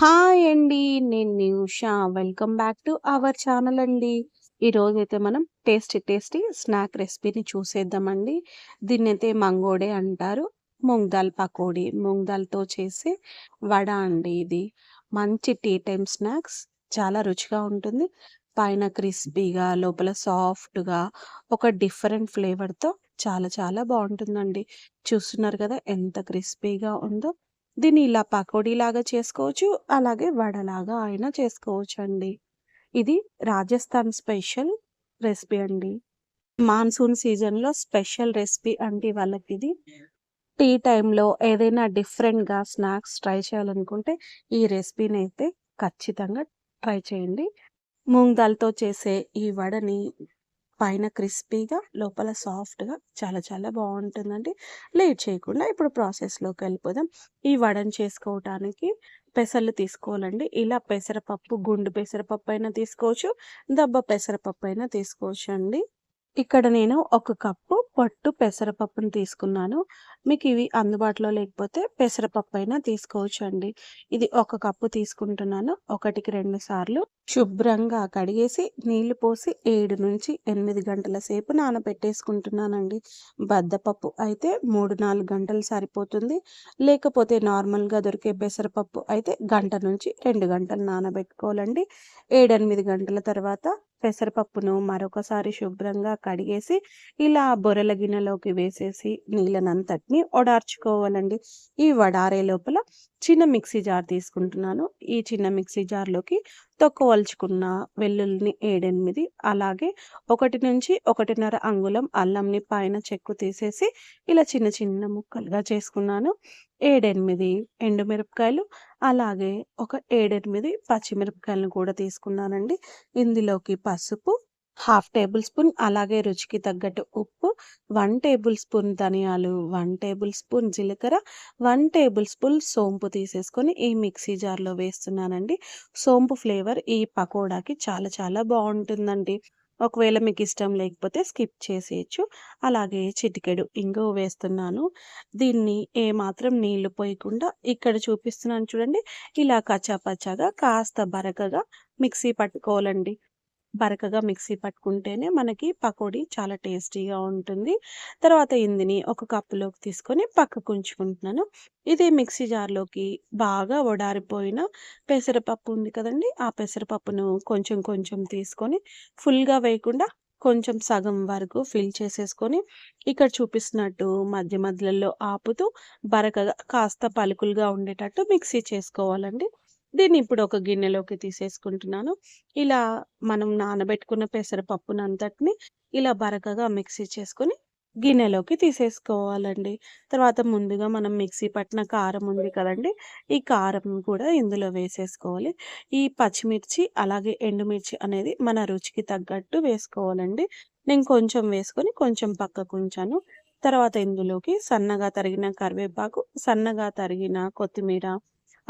Hi అండి. నేను Nisha. Welcome back to our channel అండి. ఈరోజైతే మనం టేస్టీ టేస్టీ స్నాక్ రెసిపీని చూసేద్దామండి. దీన్నైతే మంగోడే అంటారు. మూంగ్ దాల్ పకోడీ. మూంగ్ దాల్‌తో చేసే వడ అండి ఇది. మంచి టీ టైమ్ స్నాక్స్. చాలా రుచిగా ఉంటుంది. పైన క్రిస్పీగా, లోపల సాఫ్ట్‌గా ఒక డిఫరెంట్ ఫ్లేవర్‌తో చాలా చాలా బాగుంటుందండి చూస్తున్నారు కదా ఎంత క్రిస్పీగా ఉందో. దీన్ని ఇలా పకోడీలాగా చేసుకోవచ్చు. అలాగే వడలాగా అయినా చేసుకోవచ్చు అండి ఇది రాజస్థాన్ స్పెషల్ రెసిపీ అండి. మాన్సూన్ సీజన్‌లో స్పెషల్ రెసిపీ అండి వాళ్ళకిది. టీ టైంలో ఏదైనా డిఫరెంట్‌గా స్నాక్స్ ట్రై చేయాలనుకుంటే ఈ రెసిపీనైతే ఖచ్చితంగా ట్రై చేయండి. మూంగ్ దాల్‌తో చేసే ఈ వడని పైన క్రిస్పీగా, లోపల సాఫ్ట్‌గా చాలా చాలా బాగుంటుందండి లేట్ చేయకుండా ఇప్పుడు ప్రాసెస్లోకి వెళ్ళిపోదాం ఈ వడని చేసుకోవటానికి పెసర్లు తీసుకోవాలండి. ఇలా పెసరపప్పు, గుండు పెసరపప్పు అయినా తీసుకోవచ్చు. దబ్బ తీసుకోవచ్చు అండి ఇక్కడ నేను ఒక కప్పు పట్టు పెసరపప్పుని తీసుకున్నాను. మీకు ఇవి అందుబాటులో లేకపోతే పెసరపప్పు అయినా తీసుకోవచ్చు అండి ఇది ఒక కప్పు తీసుకుంటున్నాను. 1కి 2 సార్లు శుభ్రంగా కడిగేసి, నీళ్ళు పోసి 7-8 గంటల సేపు నానబెట్టేసుకుంటున్నానండి. బద్దపప్పు అయితే 3, 4 గంటలు సరిపోతుంది. లేకపోతే నార్మల్‌గా దొరికే పెసరపప్పు అయితే గంట నుంచి రెండు గంటలు నానబెట్టుకోవాలండి. 7, 8 గంటల తర్వాత పెసరపప్పును మరొకసారి శుభ్రంగా కడిగేసి, ఇలా బొరల గిన్నెలోకి వేసేసి నీళ్ళనంతటిని ఒడార్చుకోవాలండి. ఈ వడారే లోపల చిన్న మిక్సీ జార్ తీసుకుంటున్నాను. ఈ చిన్న మిక్సీ జార్‌లోకి తొక్క వలుచుకున్న వెల్లుల్లిని ఏడెనిమిది అలాగే ఒకటి నుంచి ఒకటిన్నర అంగుళం అల్లంని పైన చెక్కు తీసేసి ఇలా చిన్న చిన్న ముక్కలుగా చేసుకున్నాను. 7, 8 ఎండుమిరపకాయలు అలాగే ఒక 7, 8 పచ్చిమిరపకాయలను కూడా తీసుకున్నానండి. ఇందులోకి పసుపు, హాఫ్ టేబుల్ స్పూన్ అలాగే రుచికి తగ్గట్టు ఉప్పు, వన్ టేబుల్ స్పూన్ ధనియాలు, వన్ టేబుల్ స్పూన్ జీలకర్ర, వన్ టేబుల్ స్పూన్ సోంపు తీసేసుకొని ఈ మిక్సీ జార్‌లో వేస్తున్నానండి. సోంపు ఫ్లేవర్ ఈ పకోడాకి చాలా చాలా బాగుంటుందండి ఒకవేళ మీకు ఇష్టం లేకపోతే స్కిప్ చేసేయొచ్చు. అలాగే చిటికెడు ఇంకో వేస్తున్నాను. దీన్ని ఏమాత్రం నీళ్ళు పోయకుండా ఇక్కడ చూపిస్తున్నాను చూడండి. ఇలా కచ్చాపచ్చాగా కాస్త బరకగా మిక్సీ పట్టుకోవాలండి. బరకగా మిక్సీ పట్టుకుంటేనే మనకి పకోడీ చాలా టేస్టీగా ఉంటుంది. తర్వాత ఇందిని ఒక కప్పులోకి తీసుకొని పక్కకుంచుకుంటున్నాను. ఇది మిక్సీ జార్‌లోకి బాగా వడారిపోయిన పెసరపప్పు ఉంది కదండి ఆ పెసరపప్పును కొంచెం కొంచెం తీసుకొని ఫుల్‌గా వేయకుండా కొంచెం సగం వరకు ఫిల్ చేసేసుకొని, ఇక్కడ చూపిస్తున్నట్టు మధ్య మధ్యలో ఆపుతూ బరకగా కాస్త పలుకులుగా ఉండేటట్టు మిక్సీ చేసుకోవాలండి. దీన్ని ఇప్పుడు ఒక గిన్నెలోకి తీసేసుకుంటున్నాను. ఇలా మనం నానబెట్టుకున్న పెసరపప్పునంతటిని ఇలా బరకగా మిక్సీ చేసుకొని గిన్నెలోకి తీసేసుకోవాలండి. తర్వాత ముందుగా మనం మిక్సీ పట్టిన కారం ఉంది కదండి ఈ కారం కూడా ఇందులో వేసేసుకోవాలి. ఈ పచ్చిమిర్చి అలాగే ఎండుమిర్చి అనేది మన రుచికి తగ్గట్టు వేసుకోవాలండి. నేను కొంచెం వేసుకొని కొంచెం పక్కకు ఉంచాను తర్వాత ఇందులోకి సన్నగా తరిగిన కరివేపాకు, సన్నగా తరిగిన కొత్తిమీర,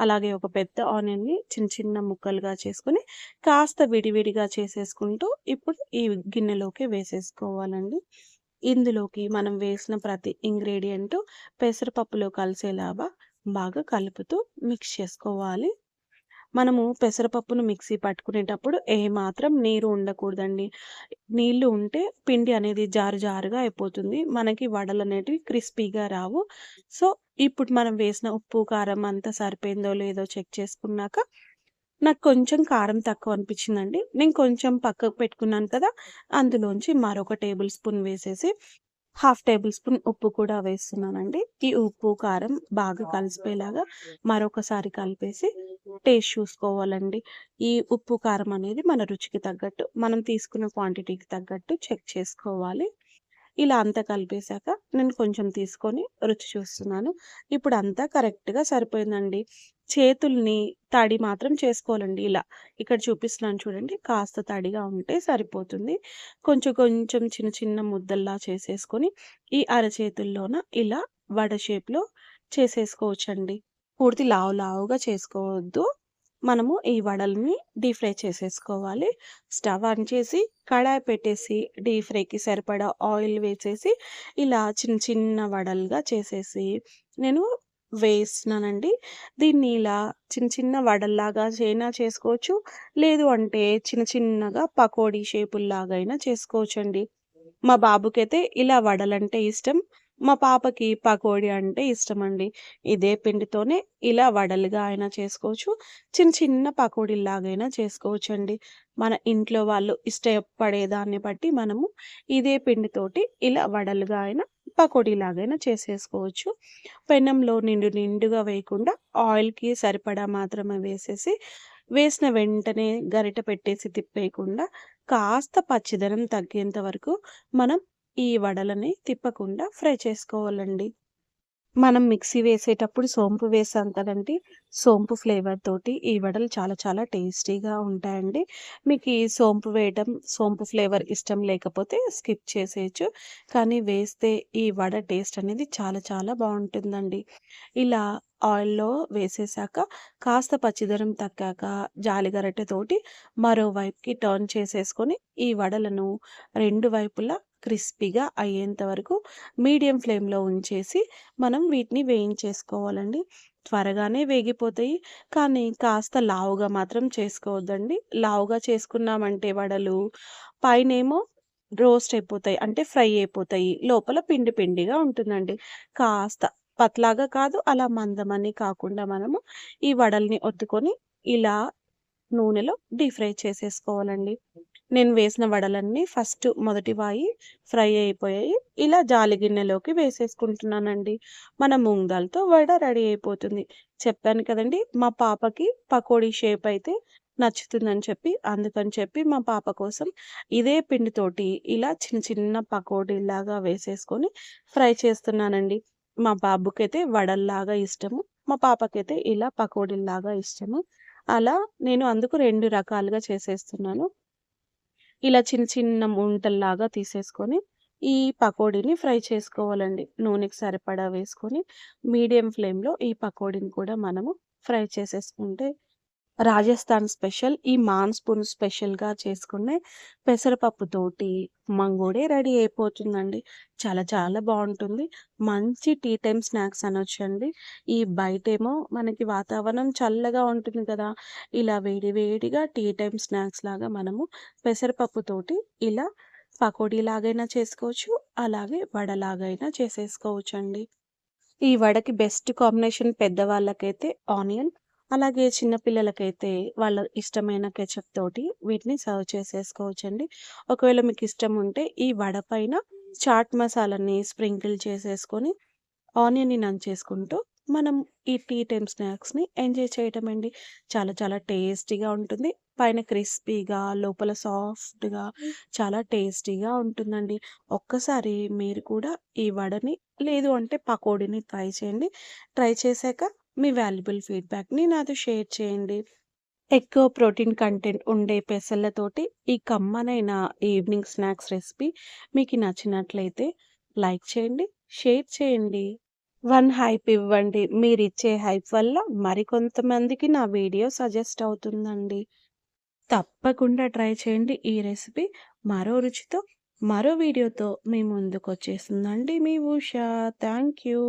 అలాగే ఒక పెద్ద ఆనియన్‌ని చిన్న చిన్న ముక్కలుగా చేసుకొని కాస్త విడివిడిగా చేసేసుకుంటూ ఇప్పుడు ఈ గిన్నెలోకి వేసేసుకోవాలండి. ఇందులోకి మనం వేసిన ప్రతి ఇంగ్రీడియంట్ పెసరపప్పులో కలిసేలాగా బాగా కలుపుతూ మిక్స్ చేసుకోవాలి. మనము పెసరపప్పును మిక్సీ పట్టుకునేటప్పుడు ఏమాత్రం నీరు ఉండకూడదండి. నీళ్ళు ఉంటే పిండి అనేది జారు జారుగా అయిపోతుంది. మనకి వడలు అనేటివి క్రిస్పీగా రావు. సో, ఇప్పుడు మనం వేసిన ఉప్పు, కారం అంతా సరిపోయిందో లేదో చెక్ చేసుకున్నాక నాకు కొంచెం కారం తక్కువ అనిపించిందండి. నేను కొంచెం పక్కకు పెట్టుకున్నాను కదా! అందులోంచి మరొక టేబుల్ స్పూన్ వేసేసి హాఫ్ టేబుల్ స్పూన్ ఉప్పు కూడా వేస్తున్నానండి. ఈ ఉప్పు, కారం బాగా కలిసిపోయేలాగా మరొకసారి కలిపేసి టేస్ట్ చూసుకోవాలండి. ఈ ఉప్పు, కారం అనేది మన రుచికి తగ్గట్టు, మనం తీసుకున్న క్వాంటిటీకి తగ్గట్టు చెక్ చేసుకోవాలి. ఇలా అంతా కలిపేసాక నేను కొంచెం తీసుకొని రుచి చూస్తున్నాను. ఇప్పుడు అంతా కరెక్ట్‌గా సరిపోయిందండి. చేతుల్ని తడి మాత్రం చేసుకోవాలండి ఇలా. ఇక్కడ చూపిస్తున్నాను చూడండి. కాస్త తడిగా ఉంటే సరిపోతుంది. కొంచెం కొంచెం చిన్న చిన్న ముద్దల్లా చేసేసుకొని ఈ అరచేతుల్లోన ఇలా వడ షేప్‌లో చేసేసుకోవచ్చండి. పూర్తి లావు లావుగా చేసుకోవద్దు. మనము ఈ వడల్ని డీప్ ఫ్రై చేసేసుకోవాలి. స్టవ్ ఆన్ చేసి కడాయి పెట్టేసి డీప్ ఫ్రైకి సరిపడా ఆయిల్ వేసేసి ఇలా చిన్న చిన్న వడలుగా చేసేసి నేను వేస్తున్నానండి దీన్ని ఇలా చిన్న చిన్న వడల్లాగా అయినా చేసుకోవచ్చు. లేదు అంటే చిన్న చిన్నగా పకోడీ షేపుల్లాగా అయినా చేసుకోవచ్చండి. మా బాబుకైతే ఇలా వడలంటే ఇష్టం. మా పాపకి పకోడీ అంటే ఇష్టం అండి ఇదే పిండితోనే ఇలా వడలుగా అయినా చేసుకోవచ్చు. చిన్న చిన్న పకోడీలాగైనా చేసుకోవచ్చు అండి మన ఇంట్లో వాళ్ళు ఇష్టపడే దాన్ని బట్టి మనము ఇదే పిండితోటి ఇలా వడలుగా అయినా, పకోడీలాగైనా చేసేసుకోవచ్చు. పెనంలో నిండు నిండుగా వేయకుండా ఆయిల్‌కి సరిపడా మాత్రమే వేసేసి, వేసిన వెంటనే గరిట పెట్టేసి తిప్పేయకుండా కాస్త పచ్చిదనం తగ్గేంత వరకు మనం ఈ వడలని తిప్పకుండా ఫ్రై చేసుకోవాలండి. మనం మిక్సీ వేసేటప్పుడు సోంపు వేసాం కదండి సోంపు ఫ్లేవర్ తోటి ఈ వడలు చాలా చాలా టేస్టీగా ఉంటాయండి. మీకు ఈ సోంపు వేయడం, సోంపు ఫ్లేవర్ ఇష్టం లేకపోతే స్కిప్ చేసేయచ్చు కానీ వేస్తే ఈ వడ టేస్ట్ అనేది చాలా చాలా బాగుంటుందండి ఇలా ఆయిల్‌లో వేసేసాక కాస్త పచ్చిదరం తక్కాక జాలిగరటతోటి మరోవైపుకి టర్న్ చేసేసుకొని ఈ వడలను రెండు వైపులా క్రిస్పీగా అయ్యేంత వరకు మీడియం ఫ్లేమ్‌లో ఉంచేసి మనం వీటిని వేయించేసుకోవాలండి. త్వరగానే వేగిపోతాయి. కానీ కాస్త లావుగా మాత్రం చేసుకోవద్దండి. లావుగా చేసుకున్నామంటే వడలు పైనేమో రోస్ట్ అయిపోతాయి. అంటే ఫ్రై అయిపోతాయి. లోపల పిండి పిండిగా ఉంటుందండి. కాస్త పత్లాగా కాదు, అలా మందమని కాకుండా మనము ఈ వడల్ని ఒత్తుకొని ఇలా నూనెలో డీప్ ఫ్రై చేసేసుకోవాలండి. నేను వేసిన వడలన్నీ ఫస్ట్ మొదటి వాయి ఫ్రై అయిపోయాయి. ఇలా జాలి గిన్నెలోకి వేసేసుకుంటున్నానండి. మన మూంగ్ దాల్‌తో వడ రెడీ అయిపోతుంది. చెప్పాను కదండీ! మా పాపకి పకోడీ షేప్ అయితే నచ్చుతుందని చెప్పి, అందుకని చెప్పి మా పాప కోసం ఇదే పిండితోటి ఇలా చిన్న చిన్న పకోడీలాగా వేసేసుకొని ఫ్రై చేస్తున్నానండి. మా బాబుకైతే వడల్లాగా ఇష్టము. మా పాపకైతే ఇలా పకోడీలాగా ఇష్టము. అలా నేను అందుకు రెండు రకాలుగా చేసేస్తున్నాను. ఇలా చిన్న చిన్న ముంటల్లాగా తీసేసుకొని, ఈ పకోడీని ఫ్రై చేసుకోవాలండి. నూనెకి సరిపడా వేసుకొని, మీడియం ఫ్లేమ్‌లో ఈ పకోడీని కూడా మనము ఫ్రై చేసేసుకుంటే రాజస్థాన్ స్పెషల్ ఈ మాన్ స్పూన్ స్పెషల్‌గా చేసుకునే పెసరపప్పుతోటి మంగోడే రెడీ అయిపోతుందండి. చాలా చాలా బాగుంటుంది మంచి టీ టైం స్నాక్స్ అనొచ్చండి. ఈ బయటేమో మనకి వాతావరణం చల్లగా ఉంటుంది కదా! ఇలా వేడి వేడిగా టీ టైం స్నాక్స్ లాగా మనము పెసరపప్పుతోటి ఇలా పకోడీలాగైనా చేసుకోవచ్చు. అలాగే వడలాగైనా చేసేసుకోవచ్చు అండి ఈ వడకి బెస్ట్ కాంబినేషన్ పెద్దవాళ్ళకైతే ఆనియన్, అలాగే చిన్నపిల్లలకైతే వాళ్ళ ఇష్టమైన కెచప్ తోటి వీటిని సర్వ్ చేసేసుకోవచ్చండి. ఒకవేళ మీకు ఇష్టం ఉంటే ఈ వడ పైన చాట్ మసాలాని స్ప్రింకిల్ చేసేసుకొని, ఆనియన్‌ని నంచేసుకుంటూ మనం ఈ టీ టైమ్ స్నాక్స్‌ని ఎంజాయ్ చేయటం అండి చాలా చాలా టేస్టీగా ఉంటుంది. పైన క్రిస్పీగా, లోపల సాఫ్ట్‌గా చాలా టేస్టీగా ఉంటుందండి. ఒక్కసారి మీరు కూడా ఈ వడని లేదు అంటే పకోడీని ట్రై చేయండి. ట్రై చేశాక మీ వాల్యుబుల్ ఫీడ్‌బ్యాక్‌ని నాతో షేర్ చేయండి. ఎక్కువ ప్రోటీన్ కంటెంట్ ఉండే పెసళ్ళతోటి ఈ కమ్మనైన ఈవినింగ్ స్నాక్స్ రెసిపీ మీకు నచ్చినట్లయితే లైక్ చేయండి, షేర్ చేయండి. వన్ హైప్ ఇవ్వండి. మీరిచ్చే హైప్ వల్ల మరికొంతమందికి నా వీడియో సజెస్ట్ అవుతుందండి. తప్పకుండా ట్రై చేయండి ఈ రెసిపీ. మరో రుచితో, మరో వీడియోతో మీ ముందుకొచ్చేసిందండి మీ ఉషా థ్యాంక్ యూ.